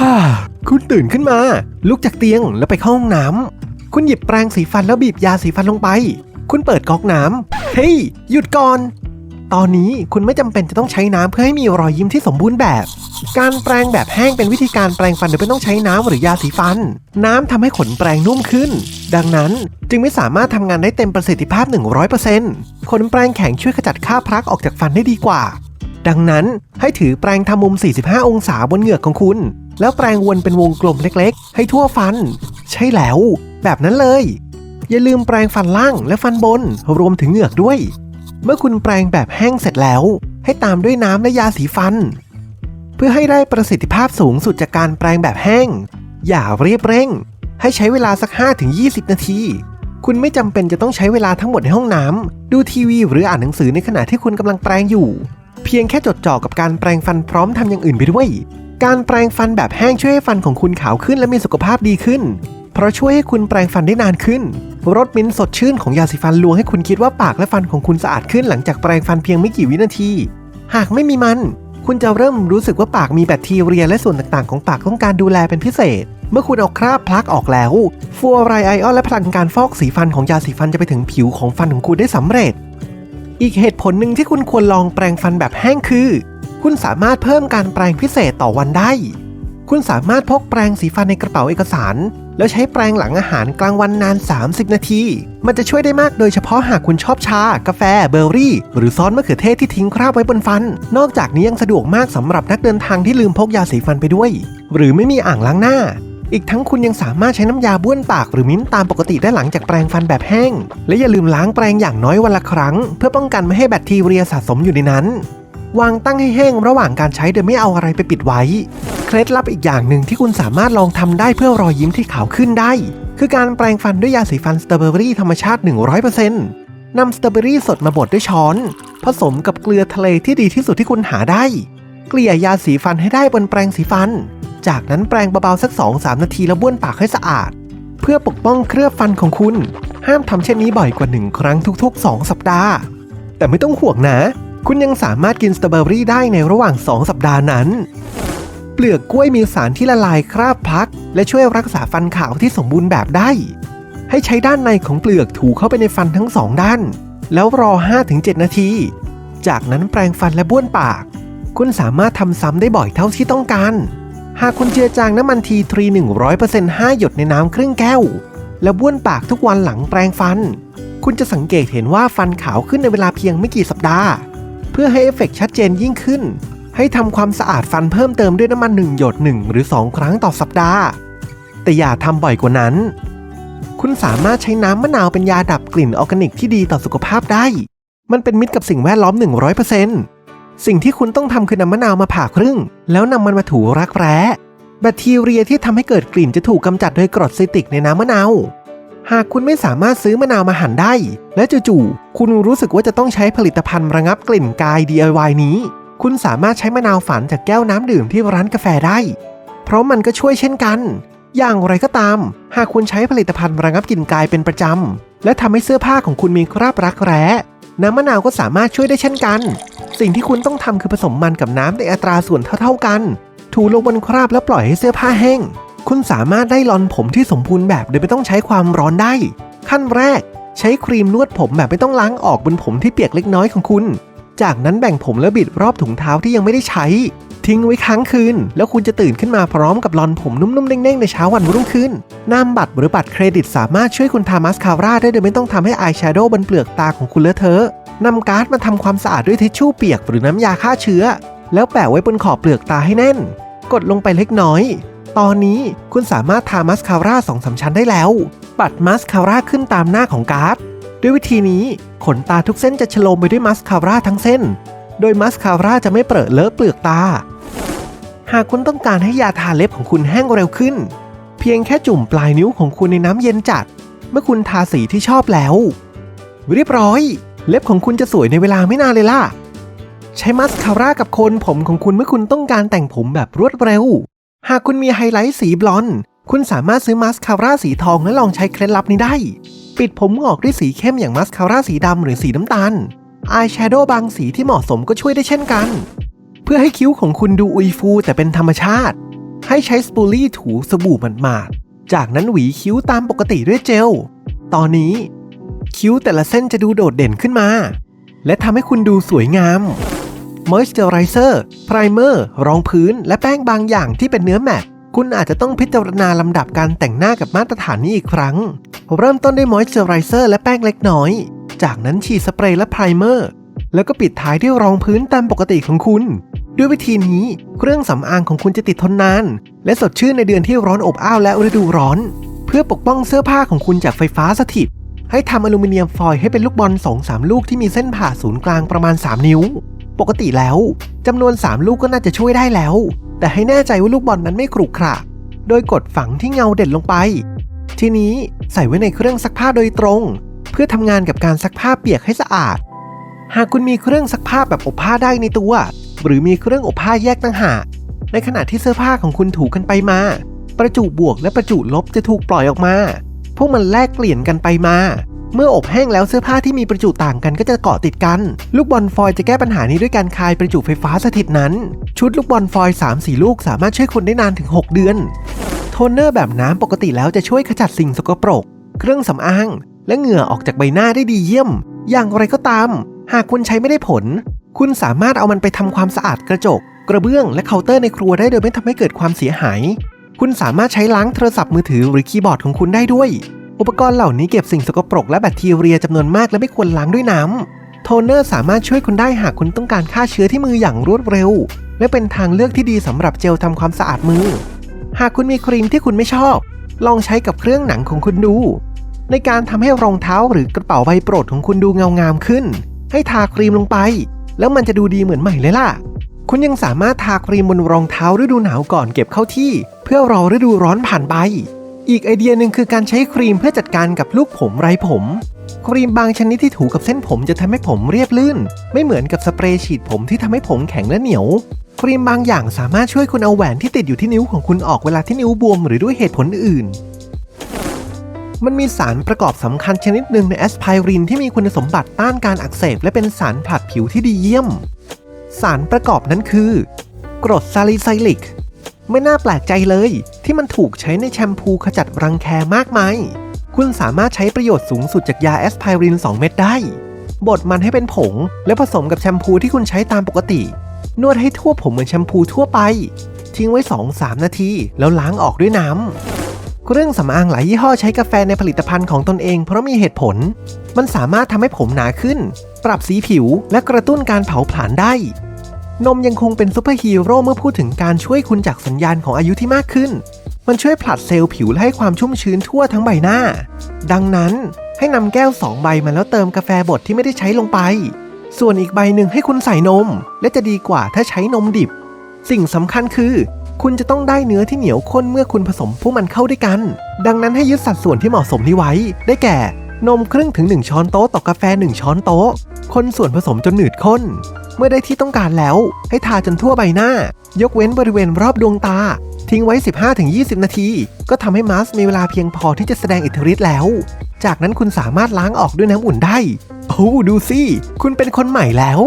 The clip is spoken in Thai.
ฮ่าคุณตื่นขึ้นมา ลุกจากเตียงแล้วไปเข้าห้องน้ำคุณหยิบแปรงสีฟันแล้วบีบยาสีฟันลงไป คุณเปิดก๊อกน้ำเฮ้ยหยุดก่อน ตอนนี้คุณไม่จำเป็นจะต้องใช้น้ำเพื่อให้มีรอยยิ้มที่สมบูรณ์แบบ การแปรงแบบแห้งเป็นวิธีการแปรงฟันโดยไม่ต้องใช้น้ำหรือยาสีฟัน น้ำทำให้ขนแปรงนุ่มขึ้น ดังนั้นจึงไม่สามารถทำงานได้เต็มประสิทธิภาพ 100%ขนแปรงแข็งช่วยขจัดคราบพลักออกจากฟันได้ดีกว่าดังนั้นให้ถือแปรงทำมุม 45 องศาบนเหงือกของคุณ แล้วแปรงวนเป็นวงกลมเล็กๆ ให้ทั่วฟัน ใช่แล้ว แบบนั้นเลย อย่าลืมแปรงฟันล่างและฟันบนรวมถึงเหงือกด้วย เมื่อคุณแปรงแบบแห้งเสร็จแล้ว ให้ตามด้วยน้ำและยาสีฟัน เพื่อให้ได้ประสิทธิภาพสูงสุดจากการแปรงแบบแห้ง อย่ารีบเร่ง ให้ใช้เวลาสัก 5-20 นาที คุณไม่จำเป็นจะต้องใช้เวลาทั้งหมดในห้องน้ำดูทีวีหรืออ่านหนังสือในขณะที่คุณกำลังแปรงอยู่ เพียงแค่จดจ่อกับการแปรงฟันพร้อมทำอย่างอื่นไปด้วย การแปรงฟันแบบแห้งช่วยให้ฟันของคุณขาวขึ้นและมีสุขภาพดีขึ้น เพราะช่วยให้คุณแปรงฟันได้นานขึ้น รสมิ้นสดชื่นของยาสีฟันลวงให้คุณคิดว่าปากและฟันของคุณสะอาดขึ้นหลังจากแปรงฟันเพียงไม่กี่วินาที หากไม่มีมัน คุณจะเริ่มรู้สึกว่าปากมีแบคทีเรียและส่วนต่างๆ ของปากต้องการดูแลเป็นพิเศษ เมื่อคุณเอาคราบพลักออกแล้วฟูออไรไอออนและพลังการฟอกสีฟันของยาสีฟันจะไปถึงผิวของฟันของคุณได้สำเร็จ อีกเหตุผลหนึ่งที่คุณควรลองแปรงฟันแบบแห้งคือ คุณสามารถเพิ่มการแปรงพิเศษต่อวันได้ คุณสามารถพกแปรงสีฟันในกระเป๋าเอกสาร แล้วใช้แปรงหลังอาหารกลางวันนาน 30 นาที มันจะช่วยได้มากโดยเฉพาะหากคุณชอบชา กาแฟ เบอร์รี่ หรือซอสมะเขือเทศที่ทิ้งคราบไว้บนฟัน นอกจากนี้ยังสะดวกมากสำหรับนักเดินทางที่ลืมพกยาสีฟันไปด้วย หรือไม่มีอ่างล้างหน้าอีกทั้งคุณยังสามารถใช้น้ำยาบ้วนปากหรือมิ้นท์ตามปกติได้หลังจากแปรงฟันแบบแห้ง และอย่าลืมล้างแปรงอย่างน้อยวันละครั้ง เพื่อป้องกันไม่ให้แบคทีเรียสะสมอยู่ในนั้น วางตั้งให้แห้งระหว่างการใช้โดยไม่เอาอะไรไปปิดไว้ เคล็ดลับอีกอย่างหนึ่งที่คุณสามารถลองทำได้เพื่อรอยยิ้มที่ขาวขึ้นได้ คือการแปรงฟันด้วยยาสีฟันสตรอเบอรี่ธรรมชาติ 100%นำสตรอเบอรี่สดมาบดด้วยช้อน ผสมกับเกลือทะเลที่ดีที่สุดที่คุณหาได้ เกลี่ยยาสีฟันให้ได้บนแปรงสีฟัน จากนั้นแปรงเบาๆสัก 2-3 นาทีแล้วบ้วนปากให้สะอาด เพื่อปกป้องเคลือบฟันของคุณ ห้ามทำเช่นนี้บ่อยกว่า 1 ครั้งทุก ๆ 2 สัปดาห์ แต่ไม่ต้องห่วงนะ คุณยังสามารถกินสตรอเบอรี่ได้ในระหว่าง 2 สัปดาห์นั้น เปลือกกล้วยมีสารที่ละลายคราบพัก และช่วยรักษาฟันขาวที่สมบูรณ์แบบได้ ให้ใช้ด้านในของเปลือกถูเข้าไปในฟันทั้งสองด้าน แล้วรอ 5-7 นาที จากนั้นแปรงฟันและบ้วนปาก คุณสามารถทำซ้ำได้บ่อยเท่าที่ต้องการ หากคุณเจือจางน้ำมันทีทรี100% 5 หยดในน้ำครึ่งแก้ว แล้วบ้วนปากทุกวันหลังแปรงฟัน คุณจะสังเกตเห็นว่าฟันขาวขึ้นในเวลาเพียงไม่กี่สัปดาห์ พื่อให้เอฟเฟกต์ชัดเจนยิ่งขึ้น ให้ทำความสะอาดฟันเพิ่มเติมด้วยน้ำมัน 1 หยด 1 หรือ 2 ครั้งต่อสัปดาห์ แต่อย่าทำบ่อยกว่านั้น คุณสามารถใช้น้ำมะนาวเป็นยาดับกลิ่นออร์แกนิกที่ดีต่อสุขภาพได้ มันเป็นมิตรกับสิ่งแวดล้อม 100%สิ่งที่คุณต้องทำคือนำมะนาวมาผ่าครึ่ง แล้วนำมันมาถูรักแร้แบคทีเรียที่ทำให้เกิดกลิ่นจะถูกกำจัดโดยกรดไซตริกในน้ำมะนาว หากคุณไม่สามารถซื้อมะนาวมาหั่นได้ และจู่ๆคุณรู้สึกว่าจะต้องใช้ผลิตภัณฑ์ระงับกลิ่นกาย DIY นี้ คุณสามารถใช้มะนาวฝานจากแก้วน้ำดื่มที่ร้านกาแฟได้ เพราะมันก็ช่วยเช่นกัน อย่างไรก็ตาม หากคุณใช้ผลิตภัณฑ์ระงับกลิ่นกายเป็นประจำและทำให้เสื้อผ้าของคุณมีคราบรักแร้น้ำมะนาวก็สามารถช่วยได้เช่นกัน สิ่งที่คุณต้องทำคือผสมมันกับน้ำในอัตราส่วนเท่าๆกัน ถูลงบนคราบแล้วปล่อยให้เสื้อผ้าแห้ง คุณสามารถได้ลอนผมที่สมบูรณ์แบบโดยไม่ต้องใช้ความร้อนได้ ขั้นแรก ใช้ครีมนวดผมแบบไม่ต้องล้างออกบนผมที่เปียกเล็กน้อยของคุณ จากนั้นแบ่งผมแล้วบิดรอบถุงเท้าที่ยังไม่ได้ใช้ ทิ้งไว้ค้างคืน แล้วคุณจะตื่นขึ้นมาพร้อมกับลอนผมนุ่มๆเด้งๆในเช้าวันรุ่งขึ้นนามบัตรหรือบัตรเครดิตสามารถช่วยคุณทามาสคาร่าได้โดยไม่ต้องทำให้อายแชโดว์บนเปลือกตาของคุณเลอะเทอะนำการ์ดมาทำความสะอาดด้วยทิชชู่เปียกหรือน้ำยาฆ่าเชื้อ แล้วแปะไว้บนขอบเปลือกตาให้แน่น กดลงไปเล็กน้อย ตอนนี้คุณสามารถทามาสคาร่าสองสามชั้นได้แล้ว ปัดมาสคาร่าขึ้นตามหน้าของการ์ด ด้วยวิธีนี้ขนตาทุกเส้นจะฉลมไปด้วยมาสคาร่าทั้งเส้น โดยมาสคาร่าจะไม่เปรอะเลอะเปลือกตา หากคุณต้องการให้ยาทาเล็บของคุณแห้งเร็วขึ้น เพียงแค่จุ่มปลายนิ้วของคุณในน้ำเย็นจัด เมื่อคุณทาสีที่ชอบแล้ว เรียบร้อย เล็บของคุณจะสวยในเวลาไม่นานเลยล่ะ ใช้มาสคาร่ากับโคนผมของคุณเมื่อคุณต้องการแต่งผมแบบรวดเร็ว หากคุณมีไฮไลท์สีบลอนด์คุณสามารถซื้อมาสคาร่าสีทองและลองใช้เคล็ดลับนี้ได้ ปิดผมงอกด้วยสีเข้มอย่างมาสคาร่าสีดำหรือสีน้ำตาล อายแชโดว์บางสีที่เหมาะสมก็ช่วยได้เช่นกัน เพื่อให้คิ้วของคุณดูอุยฟูแต่เป็นธรรมชาติ ให้ใช้สปูลี่ถูสบู่หมาดๆ จากนั้นหวีคิ้วตามปกติด้วยเจล ตอนนี้ คิ้วแต่ละเส้นจะดูโดดเด่นขึ้นมา และทำให้คุณดูสวยงาม มอยส์เจอไรเซอร์ไพรเมอร์รองพื้น และแป้งบางอย่างที่เป็นเนื้อแมตต์คุณอาจจะต้องพิจารณาลำดับการแต่งหน้ากับมาตรฐานนี้อีกครั้ง เริ่มต้นด้วยมอยส์เจอไรเซอร์และแป้งเล็กน้อย จากนั้นฉีดสเปรย์และไพรเมอร์ แล้วก็ปิดท้ายด้วยรองพื้นตามปกติของคุณ ด้วยวิธีนี้ เครื่องสำอางของคุณจะติดทนนาน และสดชื่นในเดือนที่ร้อนอบอ้าวและฤดูร้อน เพื่อปกป้องเสื้อผ้าของคุณจากไฟฟ้าสถิตให้ทำอลูมิเนียมฟอยล์ให้เป็นลูกบอล2-3ลูกที่มีเส้นผ่าศูนย์กลางประมาณ 3 นิ้ว ปกติแล้วจำนวน 3 ลูกก็น่าจะช่วยได้แล้ว แต่ให้แน่ใจว่าลูกบอลนั้นไม่กรุขระโดยกดฝังที่เงาเด่นลงไป ทีนี้ใส่ไว้ในเครื่องซักผ้าโดยตรง เพื่อทำงานกับการซักผ้าเปียกให้สะอาด หากคุณมีเครื่องซักผ้าแบบอบผ้าได้ในตัว หรือมีเครื่องอบผ้าแยกต่างหากในขณะที่เสื้อผ้าของคุณถูกันไปมา ประจุบวกและประจุลบจะถูกปล่อยออกมา พวกมันแลกเปลี่ยนกันไปมา เมื่ออบแห้งแล้วเสื้อผ้าที่มีประจุต่างกันก็จะเกาะติดกัน ลูกบอลฟอยล์จะแก้ปัญหานี้ด้วยการคายประจุไฟฟ้าสถิตนั้น ชุดลูกบอลฟอยล์3-4 ลูกสามารถช่วยคุณได้นานถึง 6 เดือน โทนเนอร์แบบน้ำปกติแล้วจะช่วยขจัดสิ่งสกปรก เครื่องสำอาง และเหงื่อออกจากใบหน้าได้ดีเยี่ยม อย่างไรก็ตาม หากคุณใช้ไม่ได้ผล คุณสามารถเอามันไปทำความสะอาดกระจก กระเบื้องและเคาน์เตอร์ในครัวได้โดยไม่ทำให้เกิดความเสียหาย คุณสามารถใช้ล้างโทรศัพท์มือถือหรือคีย์บอร์ดของคุณได้ด้วย อุปกรณ์เหล่านี้เก็บสิ่งสกปรกและแบคทีเรียจำนวนมากและไม่ควรล้างด้วยน้ำ โทนเนอร์สามารถช่วยคุณได้หากคุณต้องการฆ่าเชื้อที่มืออย่างรวดเร็ว และเป็นทางเลือกที่ดีสำหรับเจลทำความสะอาดมือ หากคุณมีครีมที่คุณไม่ชอบ ลองใช้กับเครื่องหนังของคุณดู ในการทำให้รองเท้าหรือกระเป๋าใบโปรดของคุณดูเงางามขึ้น ให้ทาครีมลงไป แล้วมันจะดูดีเหมือนใหม่เลยล่ะ คุณยังสามารถทาครีมบนรองเท้าฤดูหนาวก่อนเก็บเข้าที่ เพื่อรอฤดูร้อนผ่านไป อีกไอเดียหนึ่งคือการใช้ครีมเพื่อจัดการกับลูกผมไรผม ครีมบางชนิดที่ถูกับเส้นผมจะทำให้ผมเรียบลื่น ไม่เหมือนกับสเปรย์ฉีดผมที่ทำให้ผมแข็งและเหนียว ครีมบางอย่างสามารถช่วยคุณเอาแหวนที่ติดอยู่ที่นิ้วของคุณออกเวลาที่นิ้วบวมหรือด้วยเหตุผลอื่น มันมีสารประกอบสำคัญชนิดหนึ่งในแอสไพรินที่มีคุณสมบัติต้านการอักเสบและเป็นสารผลัดผิวที่ดีเยี่ยม สารประกอบนั้นคือ กรดซาลิไซลิก ไม่น่าแปลกใจเลย ที่มันถูกใช้ในแชมพูขจัดรังแคมากมาย คุณสามารถใช้ประโยชน์สูงสุดจากยาแอสไพริน 2 เม็ดได้ บดมันให้เป็นผง แล้วผสมกับแชมพูที่คุณใช้ตามปกติ นวดให้ทั่วผมเหมือนแชมพูทั่วไป ทิ้งไว้ 2-3 นาที แล้วล้างออกด้วยน้ำเครื่องสำอางหลายยี่ห้อใช้กาแฟในผลิตภัณฑ์ของตนเอง เพราะมีเหตุผล มันสามารถทำให้ผมหนาขึ้น ปรับสีผิว และกระตุ้นการเผาผลาญได้ นมยังคงเป็นซูเปอร์ฮีโร่เมื่อพูดถึงการช่วยคุณจากสัญญาณของอายุที่มากขึ้น มันช่วยผลัดเซลล์ผิวและให้ความชุ่มชื้นทั่วทั้งใบหน้า ดังนั้นให้นำแก้ว 2 ใบมาแล้วเติมกาแฟบดที่ไม่ได้ใช้ลงไป ส่วนอีกใบหนึ่งให้คุณใส่นม และจะดีกว่าถ้าใช้นมดิบ สิ่งสำคัญคือ คุณจะต้องได้เนื้อที่เหนียวข้นเมื่อคุณผสมพวกมันเข้าด้วยกัน ดังนั้นให้ยึดสัดส่วนที่เหมาะสมนี้ไว้ ได้แก่ นมครึ่งถึง 1 ช้อนโต๊ะต่อกาแฟ 1 ช้อนโต๊ะ คนส่วนผสมจนหนืดข้น เมื่อได้ที่ต้องการแล้ว ให้ทาจนทั่วใบหน้า ยกเว้นบริเวณรอบดวงตา ทิ้งไว้ 15-20 นาที ก็ทำให้มาสก์มีเวลาเพียงพอที่จะแสดงอิทธิฤทธิ์แล้ว จากนั้นคุณสามารถล้างออกด้วยน้ำอุ่นได้ โอ้ดูสิ คุณเป็นคนใหม่แล้ว